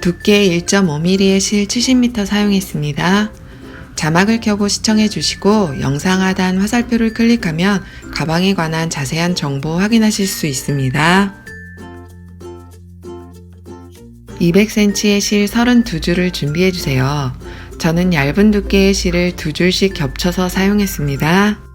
두께 1.5mm의 실 70m 사용했습니다. 자막을 켜고 시청해 주시고 영상 하단 화살표를 클릭하면 가방에 관한 자세한 정보 확인하실 수 있습니다. 200cm의 실 32줄을 준비해 주세요. 저는 얇은 두께의 실을 두 줄씩 겹쳐서 사용했습니다.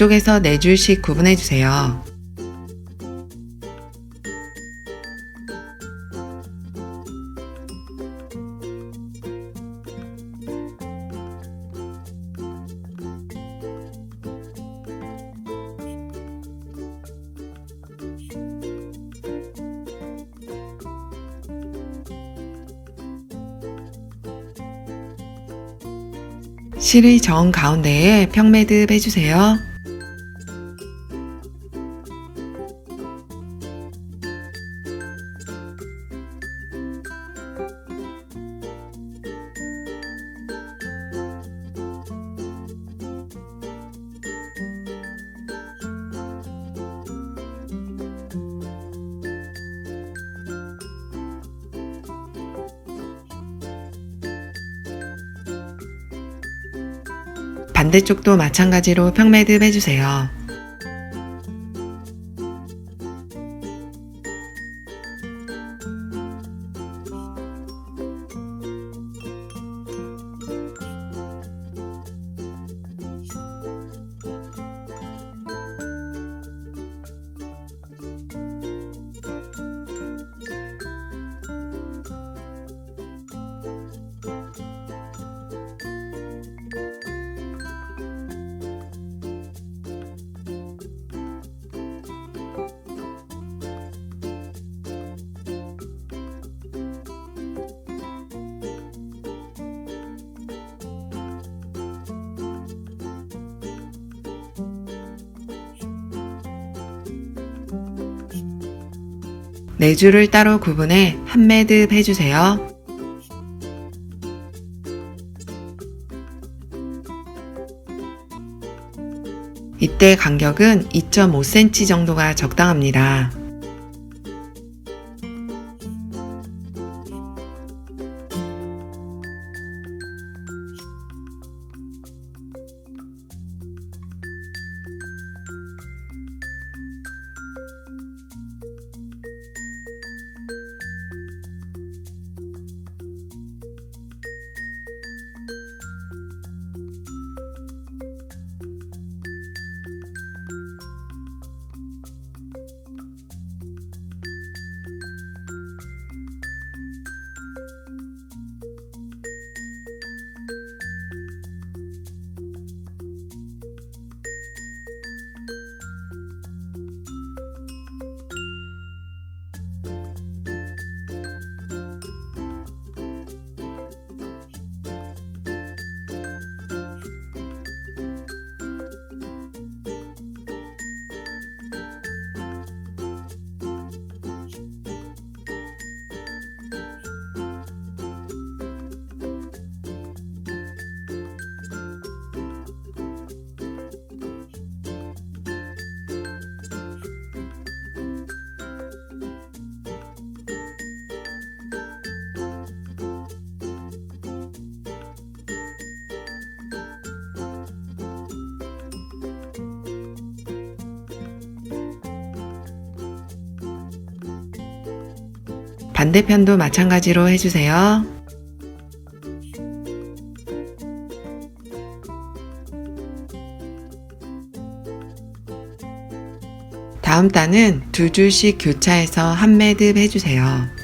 양쪽에서 4줄씩 구분해 주세요. 실의 정 가운데에 평매듭 해주세요. 반대쪽도 마찬가지로 평매듭 해주세요. 네 줄을 따로 구분해 한 매듭 해주세요. 이때 간격은 2.5cm 정도가 적당합니다. 반대편도 마찬가지로 해주세요. 다음 단은 두 줄씩 교차해서 한 매듭 해주세요.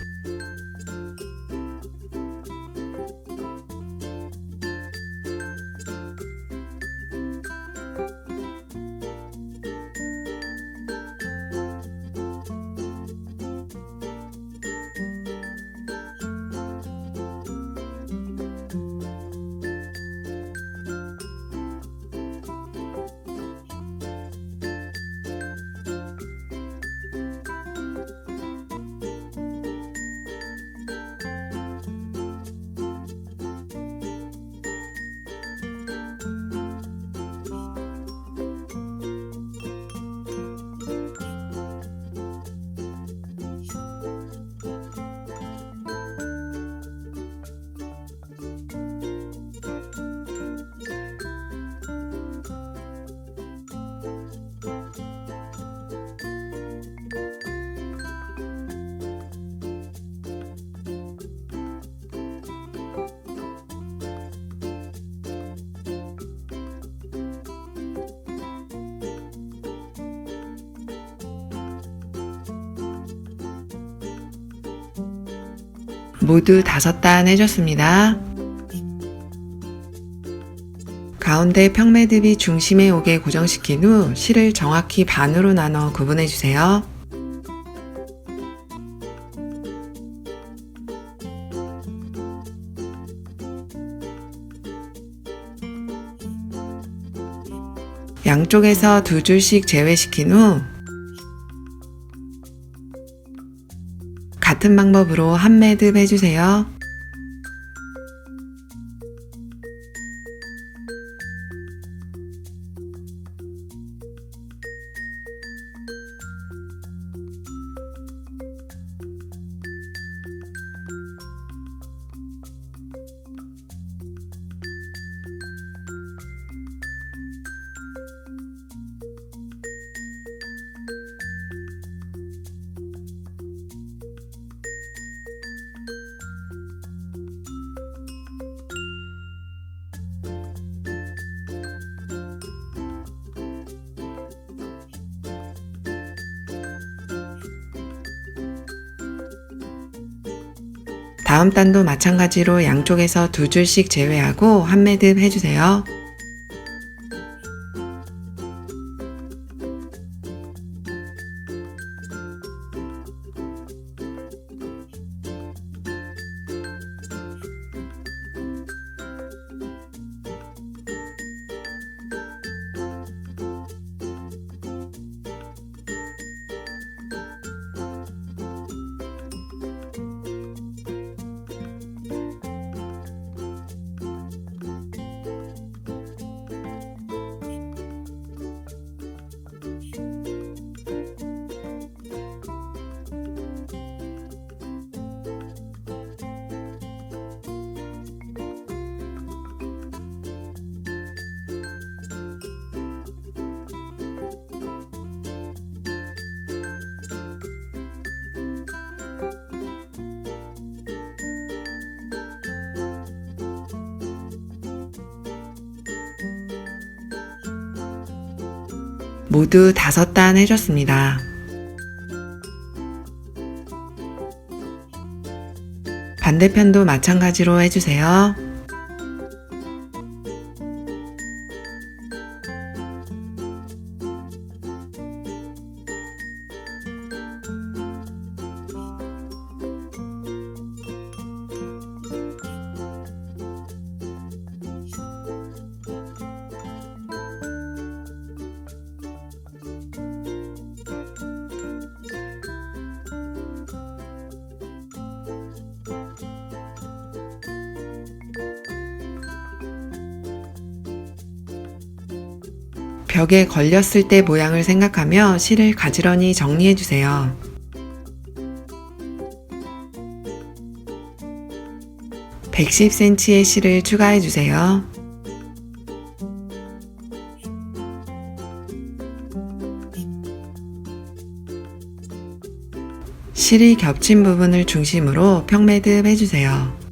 모두 다섯 단 해줬습니다. 가운데 평매듭이 중심에 오게 고정시킨 후 실을 정확히 반으로 나눠 구분해 주세요. 양쪽에서 두 줄씩 제외시킨 후 같은 방법으로 한 매듭 해주세요. 다음 단도 마찬가지로 양쪽에서 두 줄씩 제외하고 한 매듭 해주세요. 모두 다섯 단 해줬습니다. 반대편도 마찬가지로 해주세요. 벽에 걸렸을 때 모양을 생각하며 실을 가지런히 정리해 주세요. (110cm의) 실을 추가해 주세요. 실이 겹친 부분을 중심으로 평매듭 해주세요.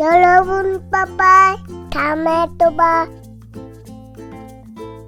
여러분 빠빠이 다음에 또 봐.